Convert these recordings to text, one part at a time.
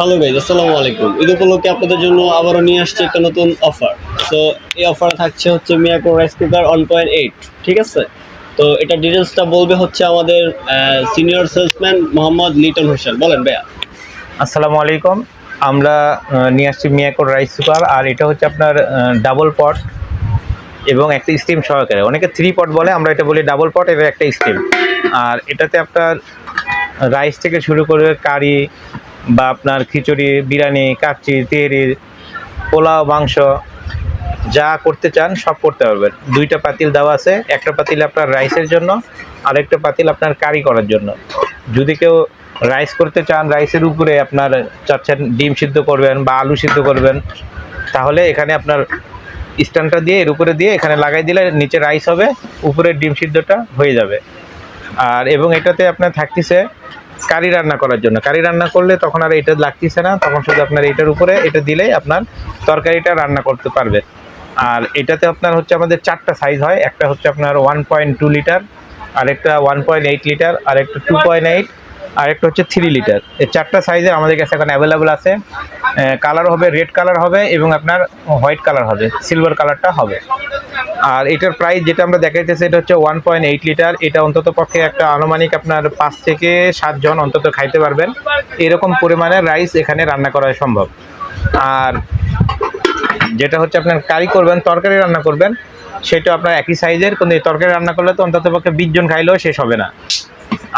Hello guys আসসালামু আলাইকুম। ঈদ উপলক্ষে আপনাদের জন্য আবারও নিয়ে আসছে একটা নতুন অফার তো এই অফারে থাকছে হচ্ছে Miyako rice cooker one point eight ঠিক আছে? তো এটা ডিটেলসটা বলবে হচ্ছে আমাদের সিনিয়র সেলসম্যান মোহাম্মদ লিটন হোসেন। বলেন ভাইয়া। আসসালামু আলাইকুম। আমরা নিয়ে আসছি মিয়াকোর রাইস কুকার আর এটা হচ্ছে আপনার ডাবল পট এবং একটা স্টিম সহকারে। অনেকে থ্রি পট বলে, আমরা এটা বলি ডাবল পট এটা একটা স্টিম আর এটাতে আপনার রাইস থেকে শুরু করে কারি বা আপনার খিচুড়ি, বিরিয়ানি, কাচ্চি, তেহরি, পোলাও, মাংস, যা করতে চান সব করতে পারবেন। দুইটা পাতিল দেওয়া আছে। একটা পাতিল আপনার রাইসের জন্য, আরেকটা পাতিল আপনার কারি করার জন্য। যদি কেউ রাইস করতে চান, রাইসের উপরে আপনার চাচ্ছেন ডিম সিদ্ধ করবেন বা আলু সিদ্ধ করবেন, তাহলে এখানে আপনার স্ট্যান্ডটা দিয়ে এর উপরে দিয়ে এখানে লাগাই দিলে নিচে রাইস হবে, উপরে ডিম সিদ্ধটা হয়ে যাবে। আর এবং এটাতে আপনার থাকতেছে কারি রান্না করার জন্য। কারি রান্না করলে তখন আর এটা লাগতেছে না, তখন শুধু আপনার এটার উপরে এটা দিলেই আপনার তরকারিটা রান্না করতে পারবে। আর এটাতে আপনার হচ্ছে আমাদের চারটা সাইজ হয়, একটা হচ্ছে আপনার ওয়ান পয়েন্ট টু লিটার আরেকটা ওয়ান পয়েন্ট এইট লিটার আরেকটা টু পয়েন্ট এইট আরেকটা হচ্ছে থ্রি লিটার এই চারটা সাইজের আমাদের কাছে এখন অ্যাভেলেবেল আছে। কালার হবে রেড কালার হবে এবং আপনার হোয়াইট কালার হবে সিলভার কালারটা হবে। আর এটার প্রাইস যেটা আমরা দেখাইতেছি, এটা হচ্ছে ওয়ান পয়েন্ট এইট লিটার এটা অন্তত পক্ষে একটা আনুমানিক আপনার পাঁচ থেকে সাতজন অন্তত খাইতে পারবেন। এরকম পরিমাণের রাইস এখানে রান্না করা সম্ভব। আর যেটা হচ্ছে আপনার কারি করবেন, তরকারি রান্না করবেন, সেটা আপনার একই সাইজের কিন্তু তরকারি রান্না করলে তো অন্তত পক্ষে বিশ জন খাইলেও শেষ হবে না।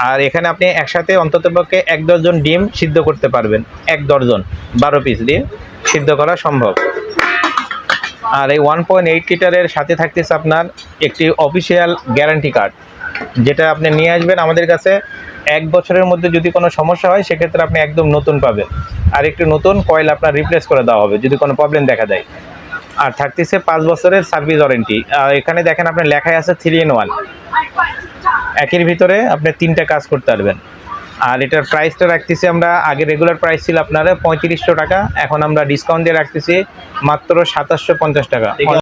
আর এখানে আপনি একসাথে অন্তত পক্ষে এক দশজন ডিম সিদ্ধ করতে পারবেন। এক দর্জন বারো পিস দিয়ে সিদ্ধ করা সম্ভব। আর এই ওয়ান পয়েন্ট এইট লিটারের সাথে থাকতেছে আপনার একটি অফিসিয়াল গ্যারান্টি কার্ড যেটা আপনি নিয়ে আসবেন আমাদের কাছে এক বছরের মধ্যে যদি কোনো সমস্যা হয়, সেক্ষেত্রে আপনি একদম নতুন পাবেন। আর একটি নতুন কয়েল আপনার রিপ্লেস করে দেওয়া হবে, যদি কোনো প্রবলেম দেখা দেয়। আর থাকতেছে পাঁচ বছরের সার্ভিস ওয়ারেন্টি এখানে দেখেন আপনার লেখায় আছে থ্রি ইন ওয়ান একের ভিতরে আপনি তিনটা কাজ করতে পারবেন। আর এটার প্রাইসটা রাখতেছি আমরা, আগে রেগুলার প্রাইস ছিল আপনার পঁয়ত্রিশশো টাকা, এখন আমরা ডিসকাউন্ট দিয়ে রাখতেছি মাত্র সাতাশশো পঞ্চাশ টাকা।